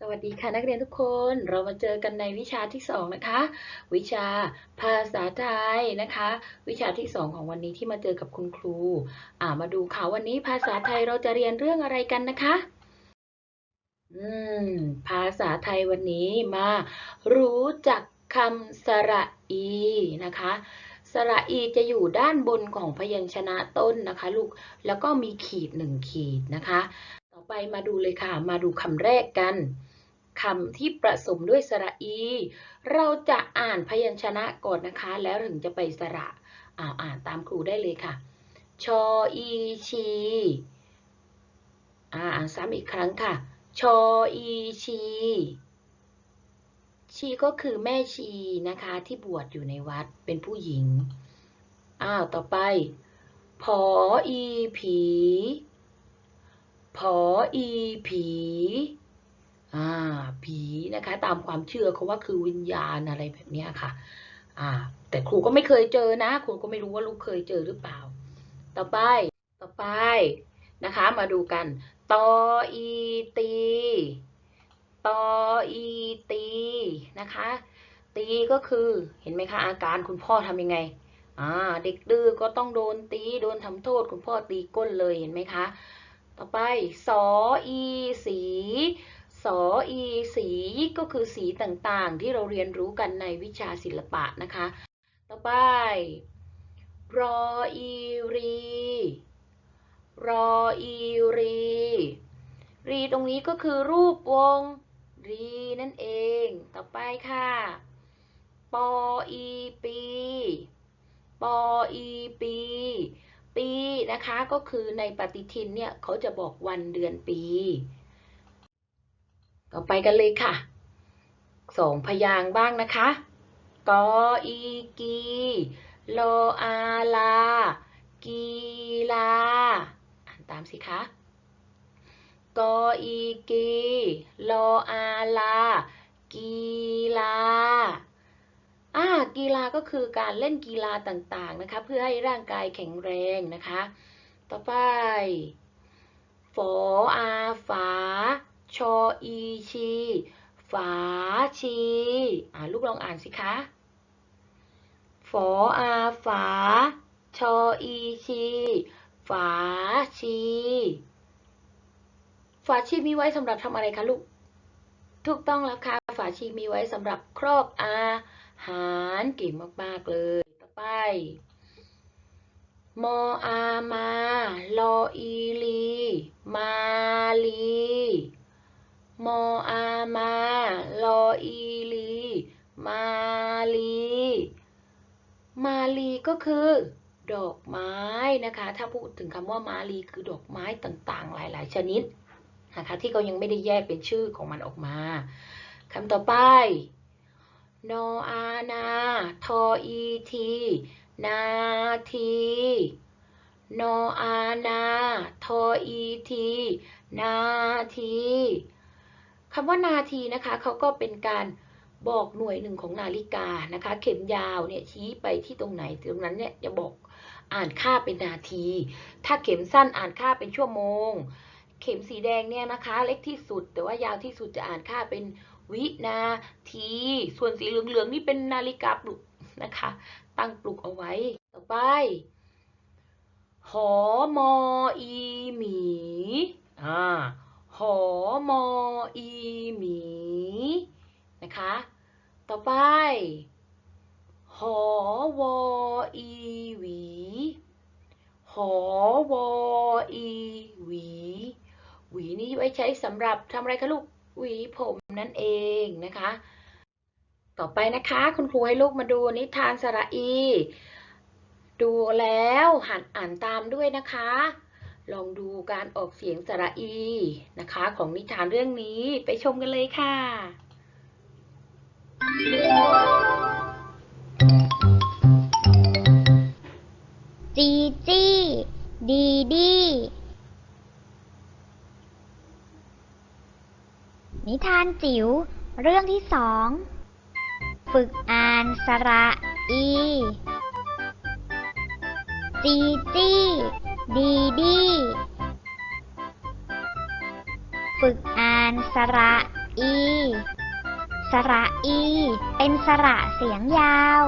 สวัสดีค่ะนักเรียนทุกคนเรามาเจอกันในวิชาที่สองนะคะ วิชาภาษาไทยนะคะ วิชาที่สองของวันนี้ที่มาเจอกับคุณครูอ่ามาดูค่ะวันนี้ภาษาไทยเราจะเรียนเรื่องอะไรกันนะคะอืมภาษาไทยวันนี้มา รู้จักคำสระอีนะคะสระอีจะอยู่ด้านบนของพยัญชนะต้นนะคะ ลูกแล้วก็มีขีดหนึ่งขีดนะคะ ไปมาดูเลยค่ะ มาดูคำแรกกันคำที่ประสมด้วยสระอี เราจะอ่านพยัญชนะก่อนนะคะ แล้วถึงจะไปสระอ่าอ่านตามครูได้เลยค่ะ ชออีชีอ่าอ่านซ้ำอีกครั้งค่ะ ชออีชี ชีก็คือแม่ชีนะคะที่บวชอยู่ในวัดเป็นผู้หญิง อ้าว ต่อไป พออีผี พออีผีอ่าผีนะคะ ตามความเชื่อเขาว่าคือวิญญาณอะไรแบบนี้ค่ะ อ่า แต่ครูก็ไม่เคยเจอนะ ครูก็ไม่รู้ว่าลูกเคยเจอหรือเปล่า ต่อไปต่อไปนะคะ มาดูกันตออีตีตออีตีนะคะ ตีก็คือเห็นไหมคะอาการคุณพ่อทำยังไงอ่าเด็กดื้อก็ต้องโดนตีโดนทำโทษ คุณพ่อตีก้นเลยเห็นไหมคะ ต่อไปสออีสีสออีสีก็คือสีต่างๆ ที่เราเรียนรู้กันในวิชาศิลปะนะคะ ต่อไป รออีรี รออีรี รีตรงนี้ก็คือรูปวงรีนั่นเอง ต่อไปค่ะ ปออีปี ปออีปี ปีนะคะก็คือในปฏิทินเนี่ยเขาจะบอกวันเดือนปี ต่อไปกันเลยค่ะสองพยางค์บ้างนะคะกออีกีโลอาลา กีลา อ่านตามสิคะกออีกีโลอาลา กีฬาอ่า กีฬาก็คือการเล่นกีฬาต่างๆนะคะ เพื่อให้ร่างกายแข็งแรงนะคะ ต่อไปฝออาฝา ชออีชี ฝาชีอ่าลูกลองอ่านสิคะฝออาฝา ชออีชี ฝาชี ฝาชีมีไว้สำหรับทำอะไรคะลูก ถูกต้องแล้วค่ะ ฝาชีมีไว้สำหรับครอบอา หารเก่งมาก ๆ เลย ต่อไป มออา มา ลออีลี มาลี มออา มา ลออีลี มาลี มาลีก็คือ ดอกไม้นะคะ ถ้าพูดถึงคำว่ามาลีคือดอกไม้ต่างๆ หลายๆ ชนิดนะคะที่เขายังไม่ได้แยกเป็นชื่อของมันออกมาคำต่อไป นออานาทออีทีนาทีนออานาทออีทีนาทีคำว่านาทีนะคะเขาก็เป็นการบอกหน่วยหนึ่งของนาฬิกานะคะ เข็มยาวเนี่ยชี้ไปที่ตรงไหนตรงนั้นเนี่ยจะบอกอ่านค่าเป็นนาที ถ้าเข็มสั้นอ่านค่าเป็นชั่วโมง เข็มสีแดงเนี่ยนะคะ เล็กที่สุด แต่ว่ายาวที่สุดจะอ่านค่าเป็น วินาที ส่วนสีเหลืองๆนี่เป็นนาฬิกาปลุกนะคะ ตั้งปลุกเอาไว้ ต่อไป หอมออีหมีอ่าหอมออีหมีนะคะ ต่อไป หอวออีหวี หอวออีหวี หวีนี้ไว้ใช้สำหรับทำอะไรคะลูก หวีผมนั่นเองนะคะ ต่อไปนะคะ คุณครูให้ลูกมาดูนิทานสระอี ดูแล้วหัดอ่านตามด้วยนะคะ ลองดูการออกเสียงสระอีนะคะ ของนิทานเรื่องนี้ไปชมกันเลยค่ะจีจี้ดีดี นิทานจิ๋ว เรื่องที่สอง ฝึกอ่านสระอี จีจี้ ดีดี ฝึกอ่านสระอี สระอี เป็นสระเสียงยาว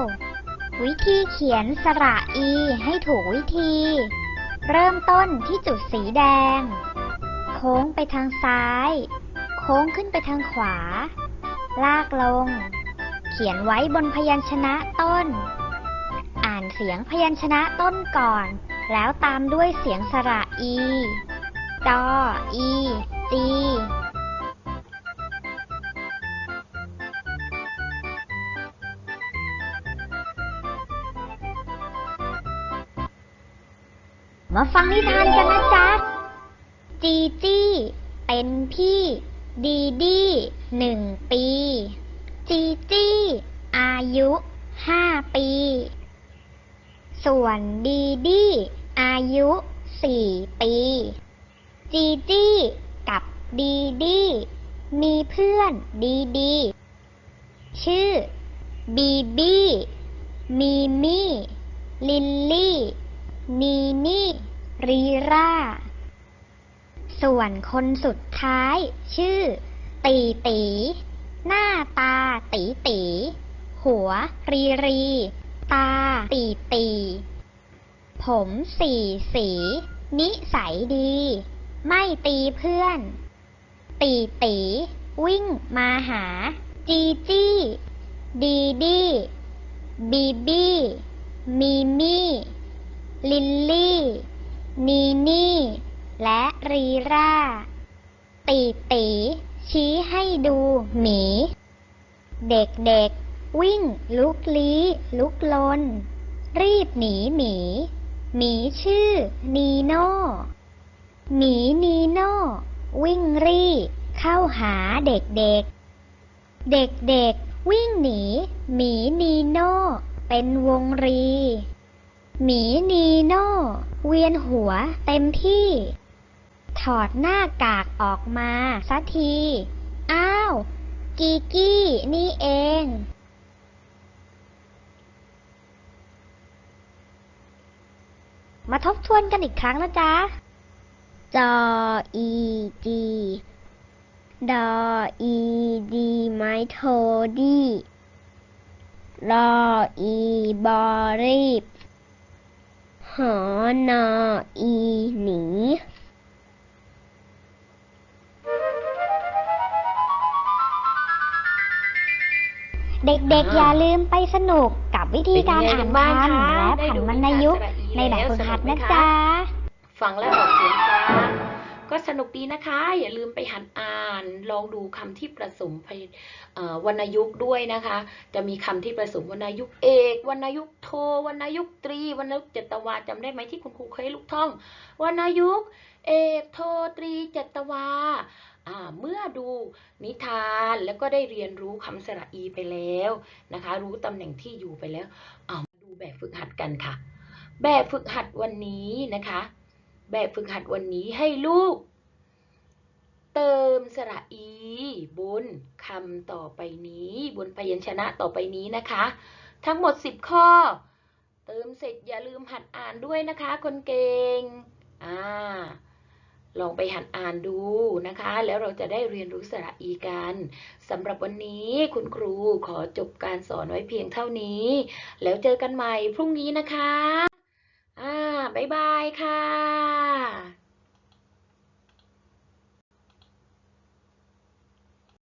วิธีเขียนสระอีให้ถูกวิธี เริ่มต้นที่จุดสีแดง โค้งไปทางซ้าย ค้งขึ้นไปทางขวา ลากลง เขียนไว้บนพยัญชนะต้น อ่านเสียงพยัญชนะต้นก่อน แล้วตามด้วยเสียงสระอีดออีจีมาฟังนิทานกันนะจ๊ะ จีจี้ เป็นพี่ ดีดีหนึ่งปี จีจี้อายุห้าปี ส่วนดีดีอายุสี่ปี จีจี้กับดีดีมีเพื่อนดีดีชื่อบีบี้ มีมี่ ลิลลี่ นีนี่ รีร่า ส่วนคนสุดท้าย ชื่อ ตีตี หน้าตาตีตี หัว รีรี ตา ตีตี ผมสีสี นิสัยดี ไม่ตีเพื่อน ตีตี วิ่งมาหา จีจี้ ดีดีบีบี้ มีมี่ ลิลลี่ นีนี่ และรีร่า ตีตีชี้ให้ดูหมี เด็กๆ วิ่งลุกลี้ลุกลน รีบหนีหมี หมีชื่อนีโน่หมีนีโน่วิ่งรีเข้าหาเด็กๆ เด็กๆ วิ่งหนีหมีนีโน่เป็นวงรี หมีนีโน่เวียนหัวเต็มที่ ถอดหน้ากากออกมาสักที อ้าว กีกี้นี่เองมาทบทวนกันอีกครั้งนะจ๊ะ จออีจีดออีดีไม้โทดีรออีบอรีบ หอนออีหนี เด็กๆ อย่าลืมไปสนุกกับวิธีการอ่านเป็นไงบ้างคำคะและได้ผันดูวรรณยุกต์นิทานสระอีในแบบฝึกหัดแล้วสนุนะกไหมคะจ๊ะ ฟังและออกเสียงตามก็สนุกดีนะคะ อย่าลืมไปหัดอ่าน ลองดูคำที่ผสมพยเอ่อวรรณยุกต์ด้วยนะคะ จะมีคำที่ผสมวรรณยุกต์เอกวรรณยุกต์โทวรรณยุกต์ตรีวรรณยุกต์เจตวาจำได้ไหมที่คุณครูเคยให้ลูกท่องวรรณยุกต์เอกโทตรีเจตวาอ่า เมื่อดูนิทานแล้วก็ได้เรียนรู้คำสระอีไปแล้วนะคะ รู้ตำแหน่งที่อยู่ไปแล้วเอามาดูแบบฝึกหัดกันค่ะ แบบฝึกหัดวันนี้นะคะ แบบฝึกหัดวันนี้ให้ลูก เติมสระอีบนคำต่อไปนี้ บนพยัญชนะต่อไปนี้นะคะ ทั้งหมด 10 ข้อ เติมเสร็จอย่าลืมหัดอ่านด้วยนะคะ คนเก่งอ่า ลองไปหัดอ่านดูนะคะ แล้วเราจะได้เรียนรู้สระอีกันสำหรับวันนี้คุณครูขอจบการสอนไว้เพียงเท่านี้ แล้วเจอกันใหม่พรุ่งนี้นะคะ อ่าบ๊ายบายค่ะ